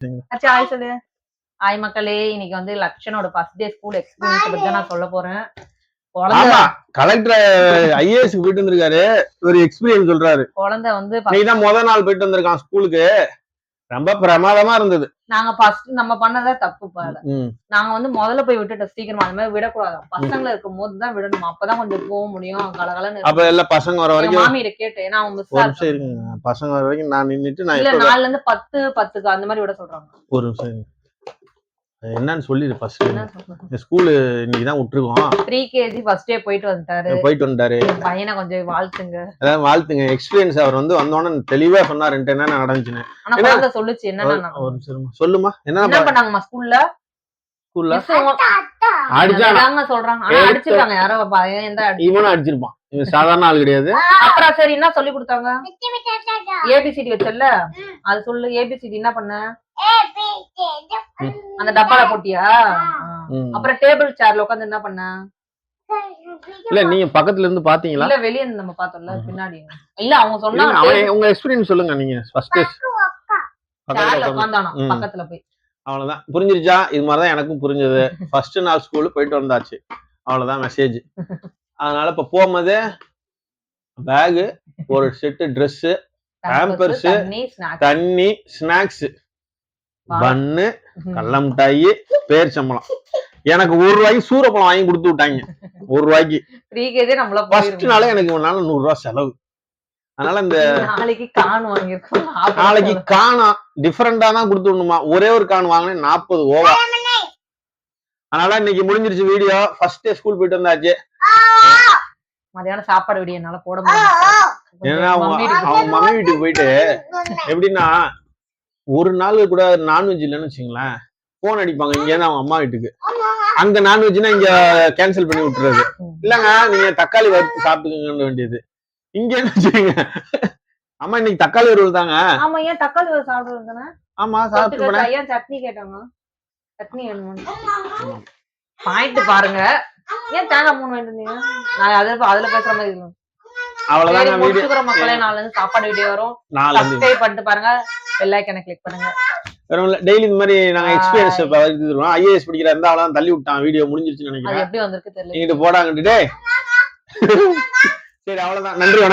அச்சா ஆய் சொல்லு. ஆய் மக்களே இன்னைக்கு வந்து லக்ஷனோட ஃபர்ஸ்ட் டே ஸ்கூல் எக்ஸ்பீரியன்ஸ் பத்தி நான் சொல்ல போறேன். குழந்தை ஆமா கலெக்டர் ஐஏஎஸ் போயிட்டு வந்திருக்காரு. ஒரு எக்ஸ்பீரியன்ஸ் சொல்றாரு. குழந்தை வந்து நீ தான் முத நாள் போயிட்டு வந்திருக்கான் ஸ்கூலுக்கு ரொம்ப பிரமாதமா இருந்தது. நாங்க ஃபர்ஸ்ட் நம்ம பண்ணதா தப்பு பாரு. நாங்க வந்து முதல்ல போய் விட்டுட்டோம் சீக்கிரமா அந்த மாதிரி விடக்கூடாது. பசங்கள இருக்கும் போது தான் விடணும். அப்பதான் கொஞ்சம் போக முடியும். கலகலன்னு அப்ப எல்லாம் பசங்க வர வரைக்கும் மாமியிட கேட்டேன் ஏன்னா அவங்க மிஸ் பசங்க வர வரைக்கும் நான் நின்னுட்டு நான் இல்ல நாலுல இருந்து பத்து பத்துக்கு அந்த மாதிரி விட சொல்றாங்க. ஒரு இருங்க. என்னன்னு சொல்லிடு ஃபர்ஸ்ட் என்ன ஸ்கூலு இன்னைக்கு தான் விட்டுருக்கோம். ப்ரீ கேஜி ஃபர்ஸ்ட் டே போயிட்டு வந்துட்டாரு. போயிட்டு வந்துட்டாரு. என் பையனை கொஞ்சம் வாழ்த்துங்க. அதாவது வாழ்த்துங்க. எக்ஸ்பீரியன்ஸ் அவர் வந்து வந்தோடனே தெளிவா சொன்னாருன்ட்டு என்ன நடந்துச்சுன்னு. ஆனா என்ன? சொல்லுச்சு என்னன்னா. சொல்லுமா. என்ன என்ன பண்ணாங்கம்மா ஸ்கூல்ல ஸ்கூல்ல தாங்க சொல்றாங்க? ஆனா அடிச்சிருக்காங்க. யாரோ பையன் எந்த அடி இவனும் அடிச்சிருப்பான். இவன் சாதாரண ஆள் கிடையாது. அப்புறம் சரி என்ன சொல்லி கொடுத்தாங்க? ஏபிசிடி வச்சல்ல? அது சொல்லு ஏபிசிடி என்ன பண்ண? அந்த டப்பால போட்டியா. அப்புறம் டேபிள் சேர்ல உட்காந்து என்ன பண்ண? இல்ல நீங்க பக்கத்துல இருந்து பாத்தீங்களா? இல்ல வெளிய இருந்து நம்ம பார்த்தோம்ல பின்னாடி. இல்ல அவங்க சொன்னாங்க உங்க எக்ஸ்பீரியன்ஸ் சொல்லுங்க நீங்க ஃபர்ஸ்ட் சேர்ல உட்காந்தானோ. பக்கத்துல போய். அவ்வளவுதான். புரிஞ்சிருச்சா? இது மாதிரிதான் எனக்கும் புரிஞ்சது. ஃபர்ஸ்ட் நாள் ஸ்கூல் போயிட்டு வந்தாச்சு. அவ்வளவுதான் மெசேஜ் அதனால இப்ப போகும்போது பேகு ஒரு செட்டு Dress Pampers, தண்ணி ஸ்நாக்ஸ் பன்னு கடல மிட்டாயி பேரிச்சம்பளம் எனக்கு ஒரு ரூபாய்க்கு சூரப்பழம் வாங்கி கொடுத்து விட்டாங்க. ஒரு ரூபாய்க்கு. ஃபர்ஸ்ட் நாளே எனக்கு ஒரு நாள் நூறு ரூபாய் செலவு. அதனால இந்த நாளைக்கு கான் வாங்கியிருக்கோம். நாளைக்கு காணா டிஃபரெண்டா தான் கொடுத்து விடணுமா ஒரே ஒரு கான் வாங்கினேன் நாற்பது ஓவா. அதனால இன்னைக்கு முடிஞ்சிருச்சு வீடியோ. ஃபர்ஸ்ட் டே ஸ்கூல் போயிட்டு வந்தாச்சு. மதியானம் சாப்பாடு விடிய என்னால போட முடியல. ஏன்னா அவங்க மம்மி வீட்டுக்கு போயிட்டு எப்படின்னா ஒரு நாள் கூட நான்வெஜ் இல்லைன்னு வச்சுங்களேன் போன் அடிப்பாங்க இங்க இருந்து அவங்க அம்மா வீட்டுக்கு. அங்க நான்வெஜ்னா இங்க கேன்சல் பண்ணி விட்டுறது. இல்லங்க நீங்க தக்காளி வறுத்து சாப்பிட்டுக்கங்கன்னு வேண்டியது. இங்க என்ன வச்சுக்கோங்க அம்மா இன்னைக்கு தக்காளி வறுவல் தாங்க. ஆமா ஏன் தக்காளி ஒரு சாப்பிடுறது ஆமா சாப்பிட்டு ஏன் சட்னி கேட்டாங்க. சட்னி வேணுமா? பாயிண்ட் பாருங்க. ஏன் தேங்காய் மூணு வாங்கிட்டு வந்தீங்க? நான் அதுல அதுல பேசுற மாதிரி இருக்கும் அவ்வளவுதாங்க வீடியோ மக்களே நாலு இருந்து சாப்பாடு வீடியோ வரும். சப்ஸ்கிரைப் பண்ணிட்டு பாருங்க. பெல் ஐக்கனை கிளிக் பண்ணுங்க. வேற டெய்லி இந்த மாதிரி நாங்க. எக்ஸ்பீரியன்ஸ் தருவோம் ஐஏஎஸ் படிக்கிற இருந்தா அவ்வளவுதான் தள்ளி விட்டான். வீடியோ முடிஞ்சிருச்சுன்னு அது நினைக்கிறேன். எப்படி வந்திருக்கு தெரியல. இங்கிட்டு போடாங்கட்டு சரி அவ்வளவுதான். நன்றி வணக்கம்.